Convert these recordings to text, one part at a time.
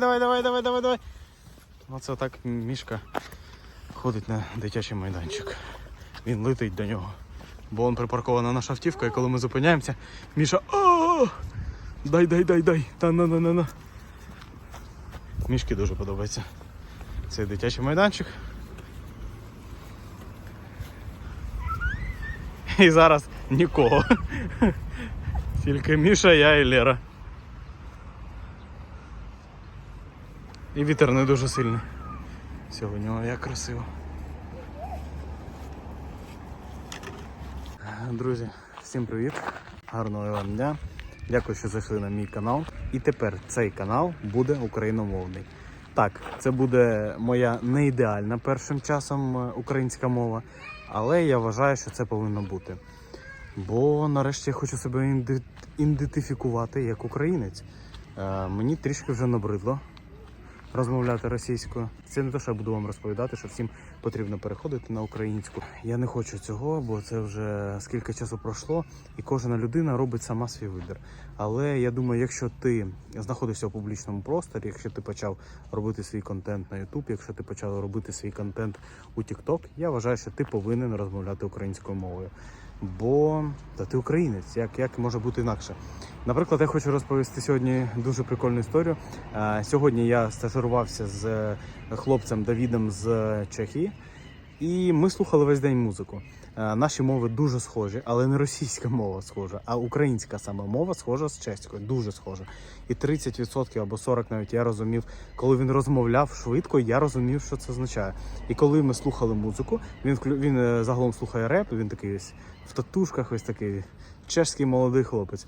Давай, давай, давай, давай, давай. Оце так мішка ходить на дитячий майданчик. Він летить до нього. Бо он припаркована наша автівка, і коли ми зупиняємося, Міша. «А! Дай, дай, дай, дай. Та на на на на. Мішки дуже подобається. Це дитячий майданчик. І зараз нікого. Тільки Міша, я і Лера. І вітер не дуже сильний. Сьогодні о, як красиво. Друзі, всім привіт! Гарного вам дня! Дякую, що зайшли на мій канал. І тепер цей канал буде україномовний. Так, це буде моя не ідеальна першим часом е, українська мова, але я вважаю, що це повинно бути. Бо нарешті я хочу себе ідентифікувати як українець. Е, мені трішки вже набридло розмовляти російською. Це не те, що я буду вам розповідати, що всім потрібно переходити на українську. Я не хочу цього, бо це вже скільки часу пройшло, і кожна людина робить сама свій вибір. Але я думаю, якщо ти знаходишся в публічному просторі, якщо ти почав робити свій контент на YouTube, якщо ти почав робити свій контент у TikTok, я вважаю, що ти повинен розмовляти українською мовою. Бо та ти українець, як, як може бути інакше? Наприклад, я хочу розповісти сьогодні дуже прикольну історію. Е, Сьогодні я стажирувався з е, хлопцем Давідом з е, Чехії, і ми слухали весь день музику. Е, Наші мови дуже схожі, але не російська мова схожа, а українська саме мова схожа з чеською, дуже схожа. І 30% або 40% навіть я розумів, коли він розмовляв швидко, я розумів, що це означає. І коли ми слухали музику, він він е, загалом слухає реп, він такий ось в татушках, ось такий чешський молодий хлопець.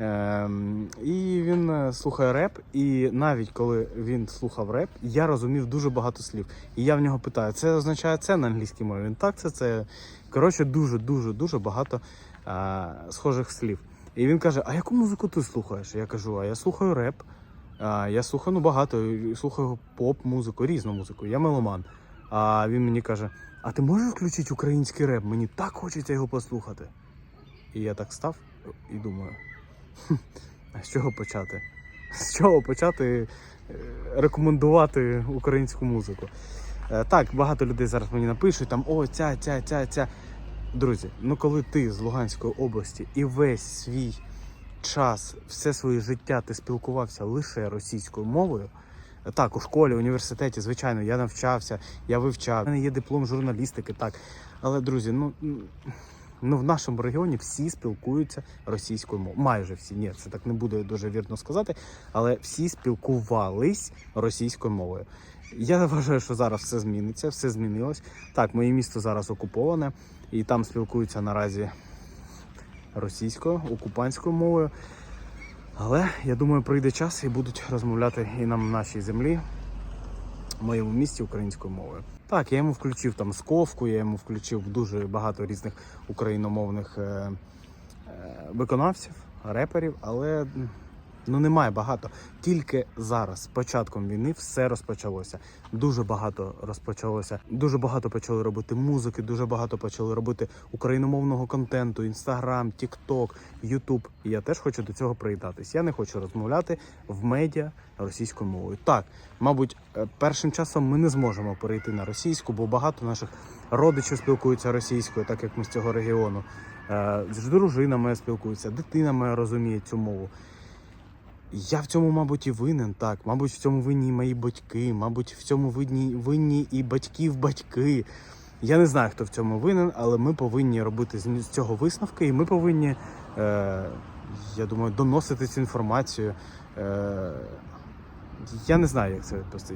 Ем, і він е, слухає реп, і навіть коли він слухав реп, я розумів дуже багато слів. І я в нього питаю, це означає це на англійській мові? Він так, це це. Коротше, дуже, дуже, багато е, схожих слів. І він каже: А яку музику ти слухаєш? Я кажу, а я слухаю реп. А, я слухаю ну, багато, слухаю поп-музику, різну музику. Я меломан. А він мені каже: А ти можеш включити український реп? Мені так хочеться його послухати. І я так став і думаю. «Хм, А з чого почати? З чого почати е, рекомендувати українську музику? Е, Так, багато людей зараз мені напишуть там о, ця, ця, ця, ця. Друзі, ну коли ти з Луганської області і весь свій час, все своє життя ти спілкувався лише російською мовою. Так, у школі, університеті, звичайно, я навчався, я вивчав. У мене є диплом журналістики, так. Але, друзі, ну, ну в нашому регіоні всі спілкуються російською мовою. Майже всі. Ні, це так не буде дуже вірно сказати, але всі спілкувались російською мовою. Я вважаю, що зараз все зміниться, все змінилось. Так, моє місто зараз окуповане, і там спілкуються наразі російською, окупантською мовою. Але я думаю, прийде час і будуть розмовляти і нам в нашій землі, моєму місті українською мовою. Так, я йому включив там сковку, я йому включив дуже багато різних україномовних е, е, виконавців, реперів, але ну немає багато. Тільки зараз, з початком війни, все розпочалося. Дуже багато розпочалося. Дуже багато почали робити музики, дуже багато почали робити україномовного контенту, інстаграм, тікток, ютуб. Я теж хочу до цього приєднатись. Я не хочу розмовляти в медіа російською мовою. Так, мабуть, е, першим часом ми не зможемо перейти на російську, бо багато наших родичів спілкуються російською, так як ми з цього регіону. Е, З дружина моя спілкується, дитина моя розуміє цю мову. Я в цьому, мабуть, і винен, так. Мабуть, в цьому винні і мої батьки, мабуть, в цьому винні, винні і батьків батьки. Я не знаю, хто в цьому винен, але ми повинні робити з цього висновки, і ми повинні, е, я думаю, доносити цю інформацію. Е, я не знаю, як це відповісти.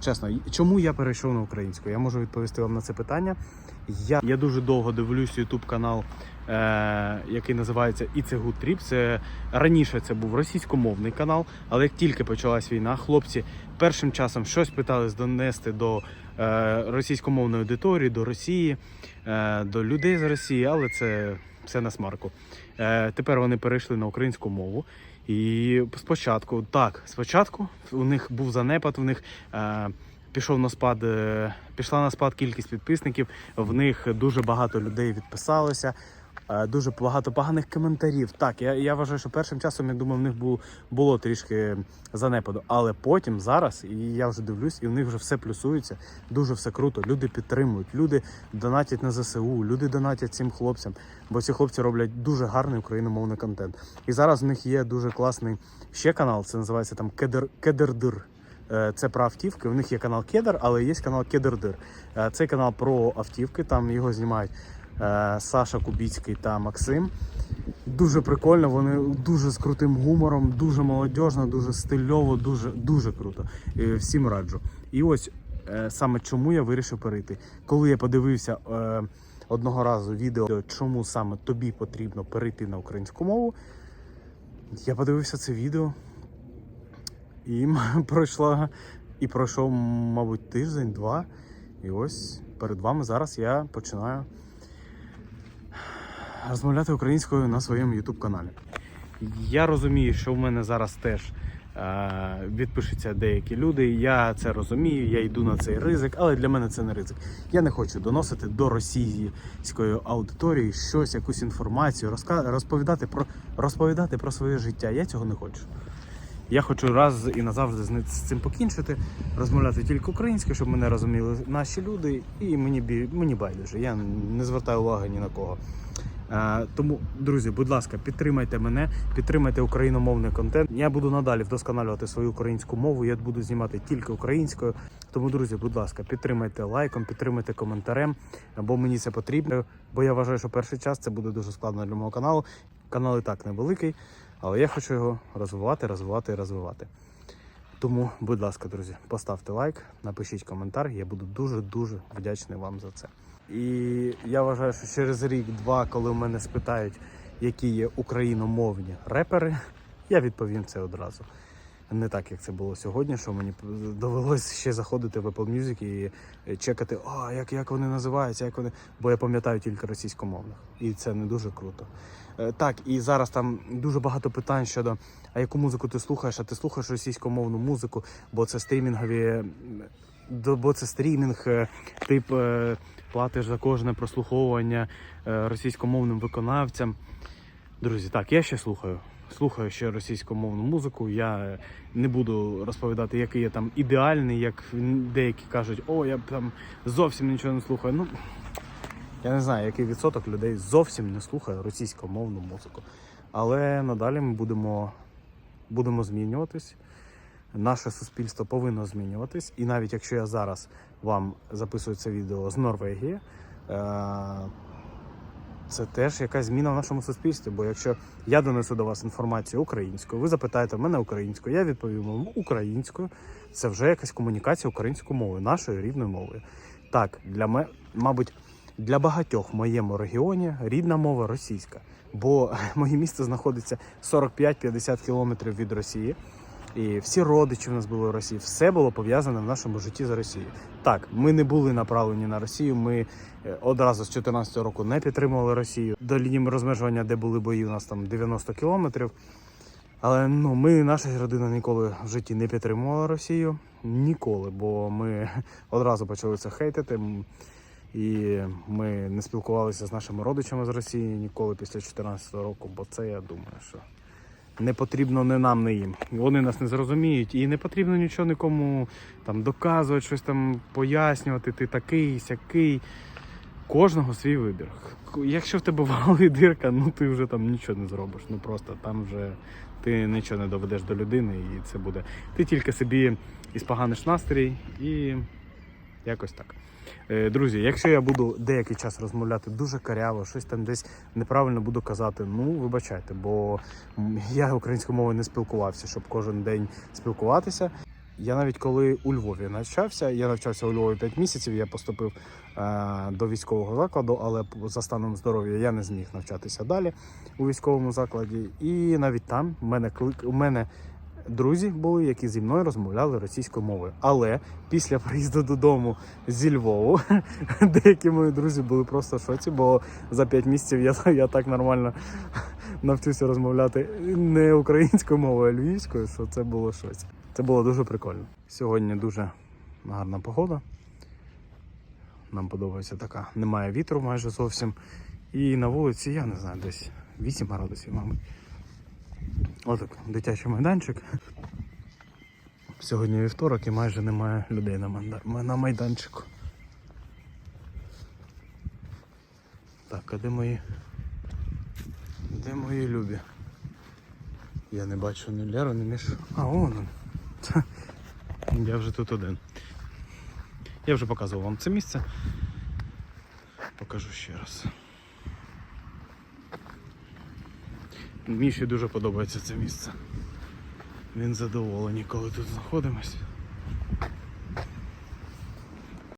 Чесно, чому я перейшов на українську? Я можу відповісти вам на це питання. Я, я дуже довго дивлюсь YouTube канал, е, який називається It's a Good Trip. Це раніше це був російськомовний канал, але як тільки почалась війна, хлопці першим часом щось питались донести до е, російськомовної аудиторії, до Росії, е, до людей з Росії, але це все на смарку. Е, тепер вони перейшли на українську мову. І спочатку, так, спочатку у них був занепад, у них е, пішов на спад, е, пішла на спад кількість підписників, в них дуже багато людей відписалося. Е, Дуже багато поганих коментарів. Так, я, я вважаю, що першим часом я думаю, в них було, було трішки занепаду. Але потім зараз, і я вже дивлюсь, і в них вже все плюсується. Дуже все круто. Люди підтримують, люди донатять на ЗСУ, люди донатять цим хлопцям, бо ці хлопці роблять дуже гарний україномовний контент. І зараз в них є дуже класний ще канал. Це називається там Кедер Кедердир. Е, Це про автівки. У них є канал Кедер, але є канал Кедердир. Е, Цей канал про автівки. Там його знімають Саша Кубіцький та Максим. Дуже прикольно, вони дуже з крутим гумором, дуже молодіжно, дуже стильово, дуже дуже круто. Е, Всім раджу. І ось е, саме чому я вирішив перейти. Коли я подивився е, одного разу відео, чому саме тобі потрібно перейти на українську мову, я подивився це відео. І пройшла і пройшов, мабуть, тиждень-два. І ось перед вами зараз я починаю розмовляти українською на своєму YouTube каналі. Я розумію, що в мене зараз теж е, відпишуться деякі люди. Я це розумію, я йду на цей ризик, але для мене це не ризик. Я не хочу доносити до російської аудиторії щось, якусь інформацію, розповідати про розповідати про своє життя. Я цього не хочу. Я хочу раз і назавжди з цим покінчити, розмовляти тільки українською, щоб мене розуміли наші люди, і мені мені байдуже. Я не звертаю уваги ні на кого. Е, тому, друзі, будь ласка, підтримайте мене, підтримайте україномовний контент. Я буду надалі вдосконалювати свою українську мову. Я буду знімати тільки українською. Тому, друзі, будь ласка, підтримайте лайком, підтримайте коментарем, бо мені це потрібно. Бо я вважаю, що перший час це буде дуже складно для мого каналу. Канал і так невеликий, але я хочу його розвивати, розвивати і розвивати. Тому, будь ласка, друзі, поставте лайк, напишіть коментар. Я буду дуже дуже вдячний вам за це. І я вважаю, що через рік-два, коли в мене спитають, які є україномовні репери, я відповім це одразу. Не так, як це було сьогодні, що мені довелося ще заходити в Apple Music і чекати, а як, як вони називаються, як вони. Бо я пам'ятаю тільки російськомовних. І це не дуже круто. Е, Так, і зараз там дуже багато питань щодо а яку музику ти слухаєш, а ти слухаєш російськомовну музику, бо це стрімінгові, бо це стрімінг, е, тип е, платиш за кожне прослуховування е, російськомовним виконавцям. Друзі, так, я ще слухаю. Слухаю ще російськомовну музику. Я не буду розповідати, який я там ідеальний, як деякі кажуть, о, я там зовсім нічого не слухаю. Ну, я не знаю, який відсоток людей зовсім не слухає російськомовну музику. Але надалі ми будемо, будемо змінюватись. Наше суспільство повинно змінюватись. І навіть якщо я зараз вам записую це відео з Норвегії, е, це теж якась зміна в нашому суспільстві. Бо якщо я донесу до вас інформацію українською, ви запитаєте мене українською, я відповім вам українською. Це вже якась комунікація українською мовою, нашою рідною мовою. Так, для мене, мабуть, для багатьох в моєму регіоні рідна мова російська, бо моє місто знаходиться 45-50 кілометрів від Росії. І всі родичі в нас були в Росії, все було пов'язане в нашому житті з Росією. Так, ми не були направлені на Росію. Ми е, одразу з 2014 року не підтримували Росію. До лінії розмежування, де були бої, у нас там 90 кілометрів. Але ну, ми, наша родина ніколи в житті не підтримувала Росію. Ніколи, бо ми одразу почали це хейтити. І ми не спілкувалися з нашими родичами з Росії ніколи після 2014 року, бо це я думаю, що не потрібно не нам, не їм. Вони нас не зрозуміють, і не потрібно нічого нікому там доказувати, щось там пояснювати. Ти такий, сякий. Кожного свій вибір. Якщо в тебе вали дирка, ну ти вже там нічого не зробиш. Ну просто там вже ти нічого не доведеш до людини, і це буде. Ти тільки собі іспоганиш настрій і якось так. Е, Друзі, якщо я буду деякий час розмовляти дуже каряво, щось там десь неправильно буду казати, ну вибачайте, бо я українською мовою не спілкувався, щоб кожен день спілкуватися. Я навіть коли у Львові навчався, я навчався у Львові 5 місяців, я поступив е, до військового закладу, але за станом здоров'я я не зміг навчатися далі у військовому закладі. І навіть там мене клик у мене друзі були, які зі мною розмовляли російською мовою. Але після приїзду додому зі Львову деякі мої друзі були просто в шоці, бо за 5 місяців я, я так нормально навчився розмовляти не українською мовою, а львівською, що це було щось. Це було дуже прикольно. Сьогодні дуже гарна погода. Нам подобається така. Немає вітру майже зовсім. І на вулиці, я не знаю, десь 8 градусів, мабуть. Отак, дитячий майданчик. Сьогодні вівторок і майже немає людей на, майданчику. Так, а де мої? Де мої любі? Я не бачу ні Леру, ні Мішу. А, він. Я вже тут один. Я вже показував вам це місце. Покажу ще раз. Міші дуже подобається це місце. Він задоволений, коли тут знаходимось.